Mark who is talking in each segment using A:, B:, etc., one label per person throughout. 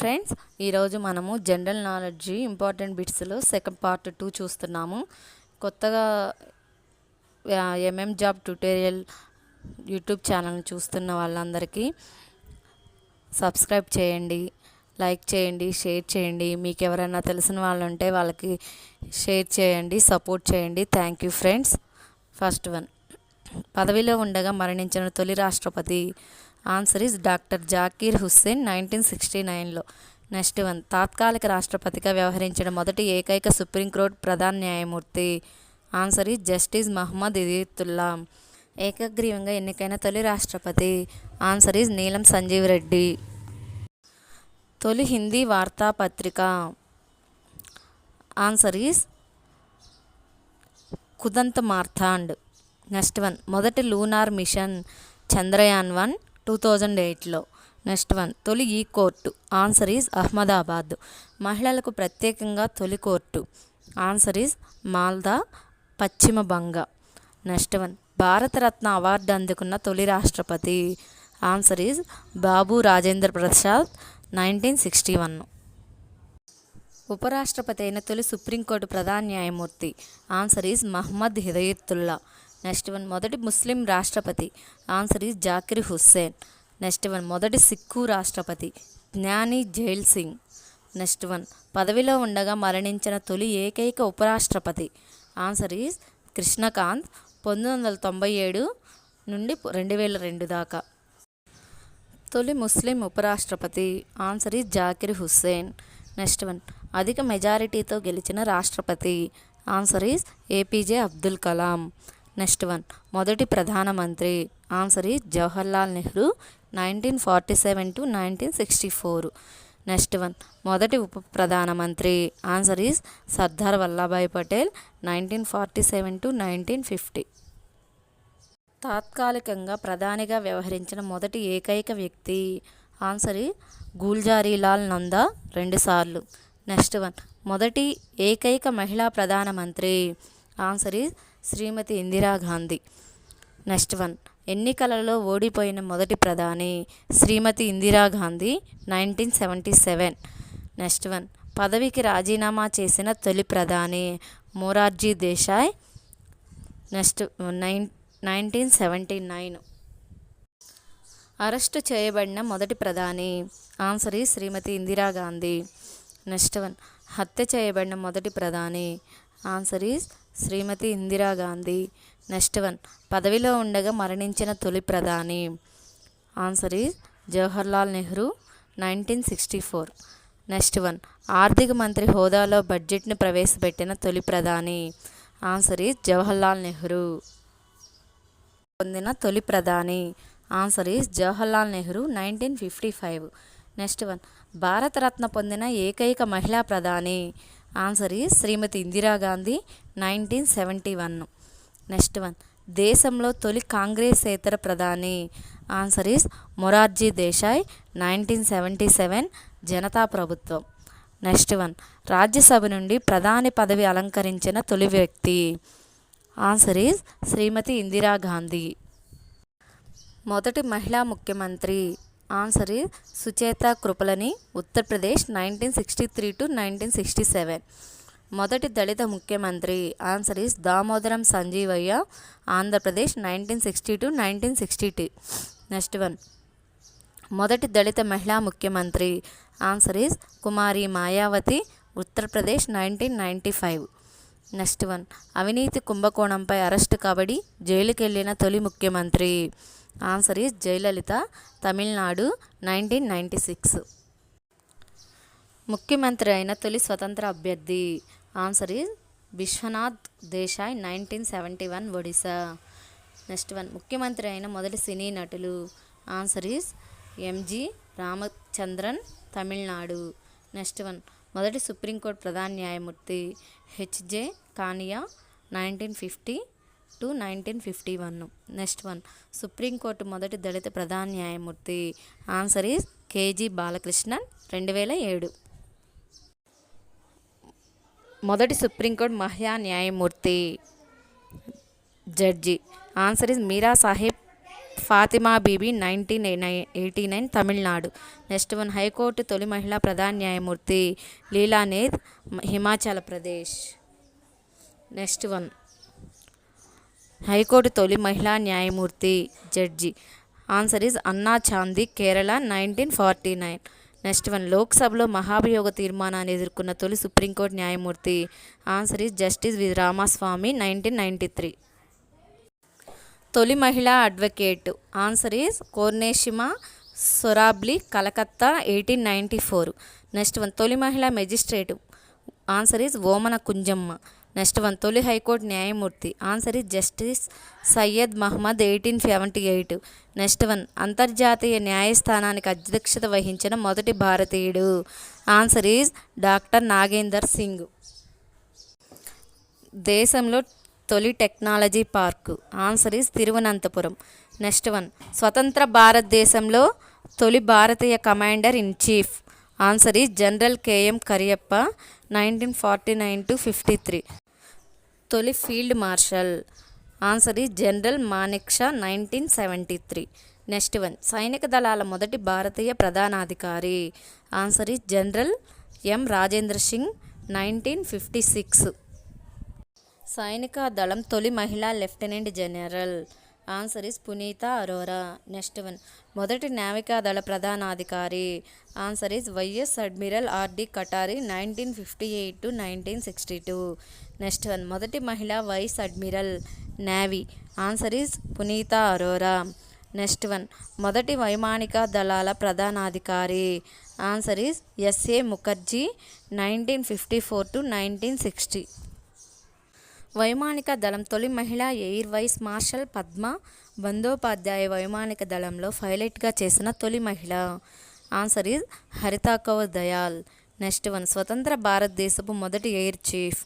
A: Friends ఈరోజు మనము general knowledge important బిట్స్లో సెకండ్ పార్ట్ టూ చూస్తున్నాము. కొత్తగా ఎంఎం జాబ్ ట్యూటోరియల్ యూట్యూబ్ ఛానల్ని చూస్తున్న వాళ్ళందరికీ సబ్స్క్రైబ్ చేయండి లైక్ చేయండి షేర్ చేయండి. మీకు ఎవరైనా తెలిసిన వాళ్ళు ఉంటే వాళ్ళకి షేర్ చేయండి సపోర్ట్ చేయండి. Thank you friends. First one. పదవిలో ఉండగా మరణించిన తొలి రాష్ట్రపతి answer is doctor Zakir Hussain nineteen sixty నైన్లో నెక్స్ట్ వన్ తాత్కాలిక రాష్ట్రపతిగా వ్యవహరించిన మొదటి ఏకైక సుప్రీంకోర్టు ప్రధాన న్యాయమూర్తి. Answer is justice Mohammad Hidayatullah ఏకగ్రీవంగా ఎన్నికైన తొలి రాష్ట్రపతి. ఆన్సర్ ఇస్ నీలం సంజీవ్ రెడ్డి. తొలి హిందీ వార్తాపత్రిక. Answer is Udant Martand next one మొదటి lunar mission Chandrayaan one two thousand ఎయిట్లో నెక్స్ట్ వన్ తొలి ఈ కోర్టు. Answer is Ahmedabad. మహిళలకు ప్రత్యేకంగా తొలి court. Answer is Malda Paschim Banga. Next one Bharat Ratna award అందుకున్న తొలి రాష్ట్రపతి. Answer is Babu Rajendra Prasad nineteen sixty one. ఉపరాష్ట్రపతి అయిన తొలి సుప్రీంకోర్టు ప్రధాన న్యాయమూర్తి. Answer is Mohammad Hidayatullah. Next one మొదటి ముస్లిం రాష్ట్రపతి. Answer is Zakir Hussain. Next one మొదటి సిక్కు రాష్ట్రపతి. జ్ఞాని జైల్ సింగ్. నెక్స్ట్ వన్ పదవిలో ఉండగా మరణించిన తొలి ఏకైక ఉపరాష్ట్రపతి. ఆన్సర్ ఈజ్ కృష్ణకాంత్ పంతొమ్మిది వందల తొంభై ఏడు నుండి రెండు వేల రెండు దాకా. తొలి ముస్లిం ఉపరాష్ట్రపతి. Answer is Zakir Hussain. Next one అధిక మెజారిటీతో గెలిచిన రాష్ట్రపతి. Answer is APJ Abdul Kalam. Next one. మొదటి ప్రధానమంత్రి answer is Jawaharlal Nehru nineteen forty seven to nineteen sixty four. Next one. మొదటి ఉప ప్రధానమంత్రి answer is Sardar Vallabhbhai Patel nineteen forty seven to nineteen fifty. తాత్కాలికంగా ప్రధానిగా వ్యవహరించిన మొదటి ఏకైక వ్యక్తి ఆన్సర్ గుల్జారీలాల్ నందా రెండుసార్లు నెక్స్ట్ వన్. మొదటి ఏకైక మహిళా ప్రధానమంత్రి answer is Shrimati Indira Gandhi next one. ఎన్నికలలో ఓడిపోయిన మొదటి ప్రధాని Shrimati Indira Gandhi nineteen seventy seven. Next one. పదవికి రాజీనామా చేసిన తొలి ప్రధాని Morarji Desai. Next nine nineteen seventy nine. Arrest చేయబడిన మొదటి ప్రధాని answer is Shrimati Indira Gandhi next one. హత్య చేయబడిన మొదటి ప్రధాని answer is Shrimati Indira Gandhi next one పదవిలో ఉండగా మరణించిన తొలి ప్రధాని. Answer is Jawaharlal Nehru nineteen sixty four next one ఆర్థిక మంత్రి హోదాలో బడ్జెట్ను ప్రవేశపెట్టిన తొలి ప్రధాని. ఆన్సర్ ఈజ్ జవహర్లాల్ నెహ్రూ పొందిన తొలి ప్రధాని. Answer is Jawaharlal Nehru nineteen fifty five next one Bharat Ratna పొందిన ఏకైక మహిళా ప్రధాని. Answer is Shrimati Indira Gandhi nineteen seventy one. Next one. దేశంలో తొలి కాంగ్రెసేతర ప్రధాని. Answer is Morarji Desai nineteen seventy seven Janata ప్రభుత్వం. Next one. రాజ్యసభ నుండి ప్రధాని పదవి అలంకరించిన తొలి వ్యక్తి. ఆన్సర్ ఈజ్ శ్రీమతి ఇందిరాగాంధీ మొదటి మహిళా ముఖ్యమంత్రి. Answer is Sucheta Kripalani Uttar Pradesh nineteen sixty three to nineteen sixty seven. మొదటి దళిత ముఖ్యమంత్రి answer is Damodaram Sanjivayya Andhra Pradesh nineteen sixty to nineteen sixty two. Next one. మొదటి దళిత మహిళా ముఖ్యమంత్రి answer is Kumari Mayawati Uttar Pradesh nineteen ninety five. Next one. అవినీతి కుంభకోణంపై arrest కాబడి జైలుకెళ్ళిన తొలి ముఖ్యమంత్రి answer is Jayalalithaa Tamil Nadu nineteen ninety six. ముఖ్యమంత్రి అయిన తొలి స్వతంత్ర అభ్యర్థి answer is Vishwanath Desai nineteen seventy one Odisha. Next one ముఖ్యమంత్రి అయిన మొదటి సినీ నటులు answer is MG Ramachandran Tamil Nadu. Next one మొదటి సుప్రీంకోర్టు ప్రధాన న్యాయమూర్తి HJ Kania nineteen fifty. To nineteen fifty one. Next one. Supreme court మొదటి దళిత ప్రధాన న్యాయమూర్తి ఆన్సర్ ఈజ్ కేజీ బాలకృష్ణన్ రెండు వేల ఏడు. మొదటి సుప్రీంకోర్టు మహిళా న్యాయమూర్తి judge answer is Meera Saheb Fathima Bibi nineteen eighty nine Tamil Nadu. Next one high court తొలి మహిళా ప్రధాన న్యాయమూర్తి లీలానేద్ Himachal Pradesh. Next one. High court తొలి మహిళా న్యాయమూర్తి judge. Answer is Anna Chandy Kerala nineteen forty nine. Next one లోక్సభలో మహాభియోగ తీర్మానాన్ని ఎదుర్కొన్న తొలి సుప్రీంకోర్టు న్యాయమూర్తి. Answer is justice V. Ramaswami nineteen ninety three. తొలి మహిళా advocate. Answer is Cornelia Sorabji Calcutta eighteen ninety four. Next one తొలి మహిళా magistrate. Answer is Omana Kunjamma. Next one తొలి హైకోర్టు న్యాయమూర్తి. Answer is justice Syed Mohammed eighteen seventy eight. Next one అంతర్జాతీయ న్యాయస్థానానికి అధ్యక్షత వహించిన మొదటి భారతీయుడు. Answer is doctor Nagender Singh. దేశంలో తొలి technology park. Answer is Thiruvananthapuram. Next one స్వతంత్ర భారతదేశంలో తొలి భారతీయ commander in chief. Answer is general KM Cariappa nineteen forty nine to fifty three తొలి field marshal answer is general Manekshaw nineteen seventy three next one సైనిక దళాల మొదటి భారతీయ ప్రధానాధికారి answer is general M Rajendra Singh nineteen fifty six సైనిక దళం తొలి మహిళా lieutenant general answer is Punita Arora. Next one. మొదటి నావికాదళ ప్రధానాధికారి. Answer is vice admiral RD Katari nineteen fifty eight to nineteen sixty two. Next one. మొదటి మహిళ vice admiral navy. Answer is Punita Arora. Next one. మొదటి వైమానిక దళాల ప్రధానాధికారి. Answer is SA Mukherjee nineteen fifty four to nineteen sixty. వైమానిక దళం తొలి మహిళా air vice marshal Padma Bandopadhyay వైమానిక దళంలో పైలట్గా చేసిన తొలి మహిళ. Answer is Harita Kaur Dayal. Next one స్వతంత్ర భారతదేశపు మొదటి air chief.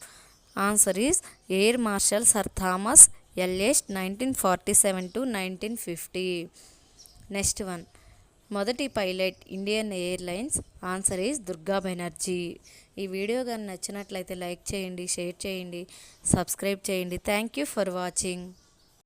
A: Answer is air marshal sir Thomas LS nineteen forty seven to nineteen fifty. Next one మొదటి pilot Indian Airlines answer is Durga Banerjee. ఈ video కానీ నచ్చినట్లయితే like చేయండి share చేయండి subscribe చేయండి. Thank you for watching